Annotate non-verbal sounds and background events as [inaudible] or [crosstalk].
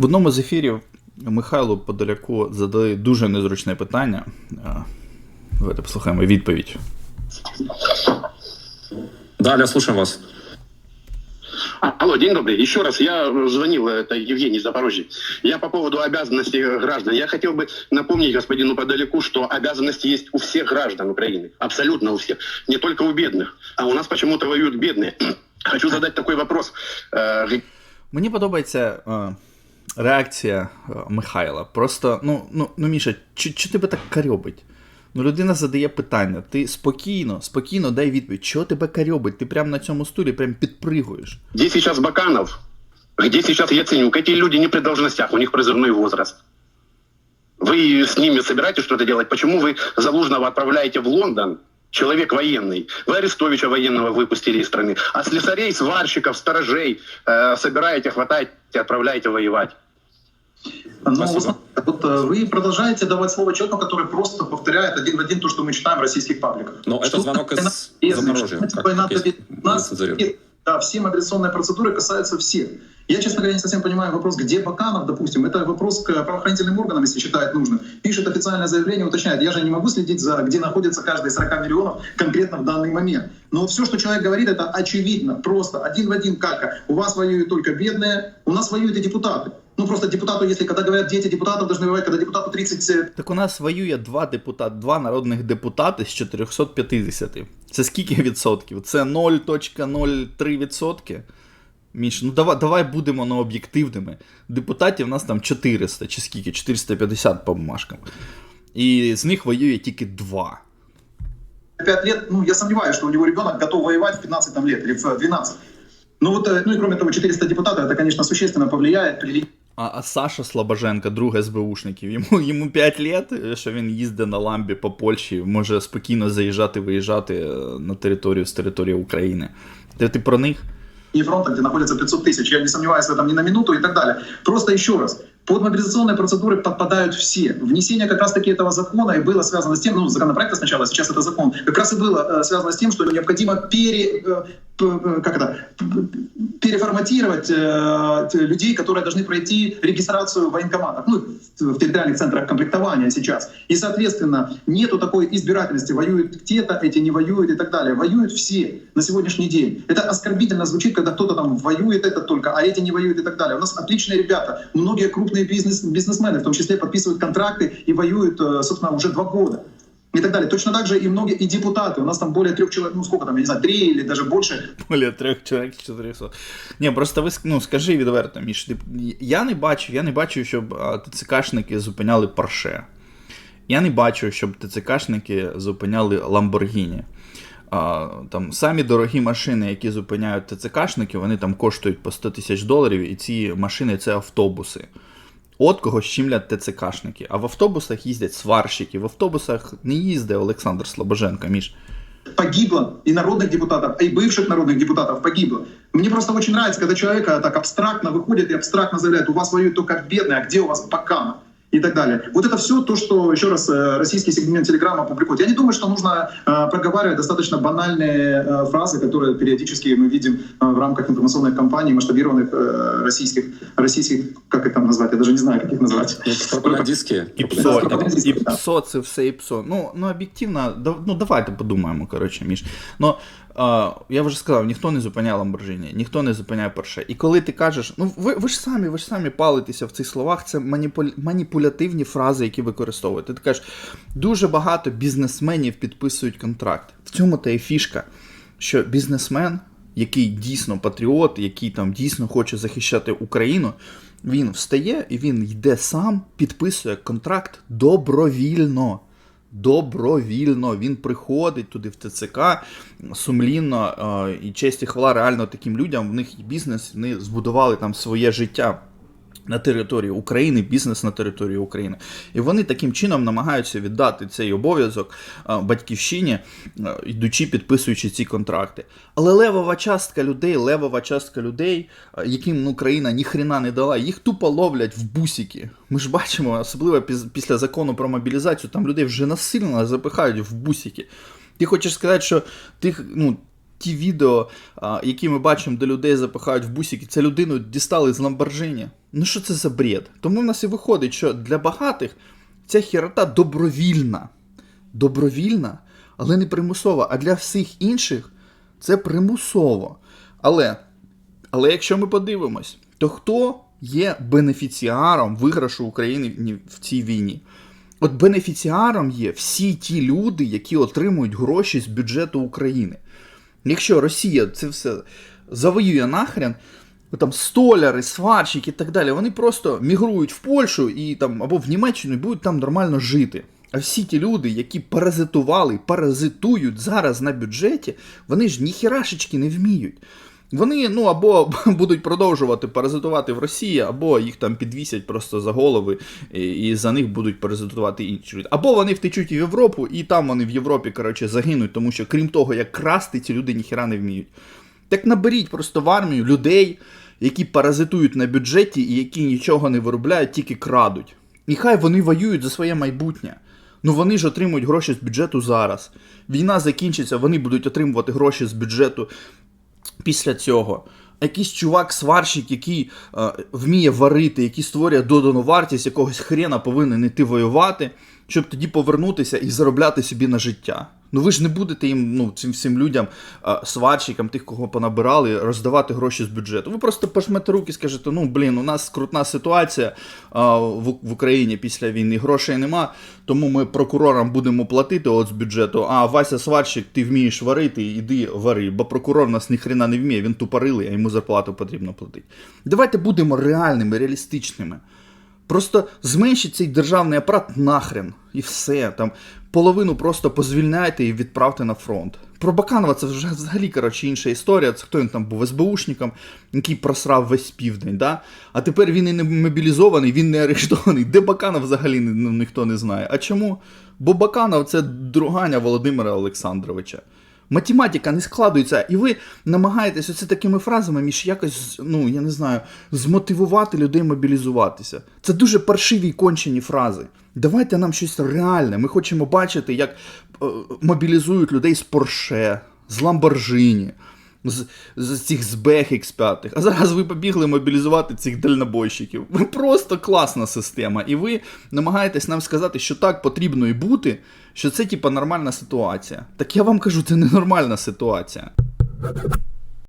В одному з ефірів Михайлу Подоляку задали дуже незручне питання. А, Давайте послухаємо відповідь. Далее слушаем вас. А, Алло, день добрый. Еще раз, я звонил, это Евгений из Запорожья. Я по поводу обязанностей граждан. Я хотел бы напомнить господину Подалеку, что обязанности есть у всех граждан Украины. Абсолютно у всех. Не только у бедных. А у нас почему-то воюют бедные. [clears throat] Хочу задать такой вопрос. Э, Мені подобається е, реакція е, Михайла. Просто, ну, ну, ну Міша, чи, чи тебе так карьобить? Ну, людина задає питання, ти спокійно, спокійно дай відповідь, чого тебе карьобить? Ти прямо на цьому стулі прям підпригуєш. Где сейчас Баканов? Где сейчас Яценюк? Эти люди не при должностях, у них призывной возраст. Вы с ними собираетесь что-то делать? Почему вы Залужного отправляете в Лондон? Человек военный. Вы Арестовича военного выпустили из страны. А слесарей, сварщиков, сторожей э, собираете, хватаете, отправляете воевать. Ну, вот э, вы продолжаете давать слово человеку, который просто повторяет один в один то, что мы читаем в российских пабликах. Но это Что звонок война из Запорожья. Как- как нас, да, все миграционные процедуры касаются всех. Я, честно говоря, не совсем понимаю вопрос, где Баканов, допустим. Это вопрос к правоохранительным органам, если считает нужным. Пишет официальное заявление, уточняет. Я же не могу следить за, где находится каждый из 40 миллионов конкретно в данный момент. Но все, что человек говорит, это очевидно, просто, один в один калька. У вас воюют только бедные, у нас воюют и депутаты. Ну, просто депутату, если когда говорят, дети депутатов должны воевать, когда депутату 30 Так у нас воює два депутати, два народних депутати з 450. Це скільки відсотків? Це 0.03 відсотки. Міш, ну давай, давай будемо ну, об'єктивними. Депутатів у нас там 400 чи скільки? 450 по бумажкам. І з них воює тільки два. 5 лет, ну, я сомневаюсь, что у него ребенок готов воевать в 15 там, лет или в 12. Ну, вот, э, ну и кроме того, 400 депутатов, это, конечно, существенно повлияет при А, а Саша Слобоженко, друг СБУшників, йому, йому 5 лет, що він їздить на ламбі по Польщі, може спокійно заїжджати, виїжджати е, на територію з території України. Ти, ти про них? линии фронта, где находится 500 тысяч. Я не сомневаюсь в этом ни на минуту и так далее. Просто еще раз. Под мобилизационные процедуры подпадают все. Внесение как раз-таки этого закона и было связано с тем, ну, законопроекта сначала, сейчас это закон, как раз и было э, связано с тем, что необходимо пере, э, п- э, как это, переформатировать э, людей, которые должны пройти регистрацию в военкоматах, ну, в в территориальных центрах комплектования сейчас. И, соответственно, нету такой избирательности, воюют те-то, эти не воюют и так далее. Воюют все на сегодняшний день. Это оскорбительно звучит, когда кто-то там воюет это только, а эти не воюют и так далее. У нас отличные ребята, многие крупные бизнес, бизнесмены, в том числе подписывают контракты и воюют, э, собственно, уже два года. И так далее. Точно так же и многие и депутаты. У нас там более трех человек, ну сколько там, я не знаю, три или даже больше Более трьох чоловік з 400. Ні, просто ви ну, скажи відверто, Міш, ти, я не бачу, я не бачу, щоб ТЦКшники зупиняли Порше. Я не бачу, щоб ТЦКшники зупиняли Ламборгіні. Там самі дорогі машини, які зупиняють ТЦКшники, вони там коштують по 100 тисяч доларів, і ці машини це автобуси. От кого щемлять ТЦКшники. А в автобусах їздять сварщики, в автобусах не їздить Олександр Слобоженко, Міш. погибло и народных депутатов, и бывших народных депутатов погибло. Мне просто очень нравится, когда человек э, так абстрактно выходит и абстрактно заявляет, у вас воюют только бедные, а где у вас Баканов? И так далее. Вот это все то, что, еще раз, э, российский сегмент Телеграма публикует. Я не думаю, что нужно э, проговаривать достаточно банальные э, фразы, которые периодически мы видим э, в рамках информационных кампаний, масштабированных э, российских, российских, как это там назвать, я даже не знаю, как их назвать. Ну, пропагандистские. І Да, псо, пропагандистські, і так. псо, це все і псо. Ну, ну об'єктивно, да- ну давайте подумаємо, коротше, Міш. Ну, е, я вже сказав, ніхто не зупиняє Ламборджині, ніхто не зупиняє Порше. І коли ти кажеш, ну ви, ви ж самі, ви ж самі палитеся в цих словах, це маніпуль, маніпулятивні фрази, які використовуєте. Ти кажеш, дуже багато бізнесменів підписують контракт. В цьому та і фішка, що бізнесмен, який дійсно патріот, який там дійсно хоче захищати Україну, він встає і він йде сам, підписує контракт добровільно. Добровільно він приходить туди в ТЦК сумлінно е, і честь і хвала реально таким людям. В них бізнес, вони збудували там своє життя на території України, бізнес на території України. І вони таким чином намагаються віддати цей обов'язок е, батьківщині, е, йдучи, підписуючи ці контракти. Але левова частка людей, левова частка людей, е, яким ну, країна ніхрена не дала, їх тупо ловлять в бусики. Ми ж бачимо, особливо після закону про мобілізацію, там людей вже насильно запихають в бусики. Ти хочеш сказати, що тих, ну, ті відео, які ми бачимо, де людей запихають в бусики, це людину дістали з Ламборджині. Ну що це за бред? Тому в нас і виходить, що для багатих ця хірота добровільна. Добровільна, але не примусова. А для всіх інших це примусово. Але, але якщо ми подивимось, то хто є бенефіціаром виграшу України в цій війні? От бенефіціаром є всі ті люди, які отримують гроші з бюджету України. Якщо Росія це все завоює нахрен, там столяри, сварщики і так далі, вони просто мігрують в Польщу і там або в Німеччину і будуть там нормально жити. А всі ті люди, які паразитували, паразитують зараз на бюджеті, вони ж ніхірашечки не вміють. Вони ну або [laughs] будуть продовжувати паразитувати в Росії, або їх там підвісять просто за голови, і, за них будуть паразитувати інші люди. Або вони втечуть в Європу, і там вони в Європі коротше загинуть, тому що крім того, як красти, ці люди ніхіра не вміють. Так наберіть просто в армію людей, які паразитують на бюджеті і які нічого не виробляють, тільки крадуть. І хай вони воюють за своє майбутнє. Ну вони ж отримують гроші з бюджету зараз. Війна закінчиться, вони будуть отримувати гроші з бюджету після цього. Якийсь чувак-сварщик, який е, вміє варити, який створює додану вартість якогось хрена повинен іти воювати, щоб тоді повернутися і заробляти собі на життя. Ну ви ж не будете їм, ну, цим всім людям, сварщикам, тих, кого понабирали, роздавати гроші з бюджету. Ви просто пожмете руки і скажете, ну блін, у нас крутна ситуація е, в, в Україні після війни, грошей нема, тому ми прокурорам будемо платити от з бюджету. А Вася сварщик, ти вмієш варити, іди вари, бо прокурор нас ніхрена не вміє, він тупорилий, а йому зарплату потрібно платити. Давайте будемо реальними, реалістичними. Просто зменшіть цей державний апарат нахрен і все. Там половину просто позвільняйте і відправте на фронт. Про Баканова це вже взагалі коротше, інша історія. Це хто він там був СБУшником, який просрав весь південь. Да? А тепер він і не мобілізований, він не арештований. Де Баканов взагалі ну, ніхто не знає. А чому? Бо Баканов це друганя Володимира Олександровича. Математика не складується, і ви намагаєтесь оце такими фразами між якось, ну я не знаю, змотивувати людей мобілізуватися. Це дуже паршиві й кончені фрази. Давайте нам щось реальне. Ми хочемо бачити, як е, мобілізують людей з Порше, з Ламборжині, з, з цих збег X5. А зараз ви побігли мобілізувати цих дальнобойщиків. Ви просто класна система. І ви намагаєтесь нам сказати, що так потрібно і бути, що це типа нормальна ситуація. Так я вам кажу, це не нормальна ситуація.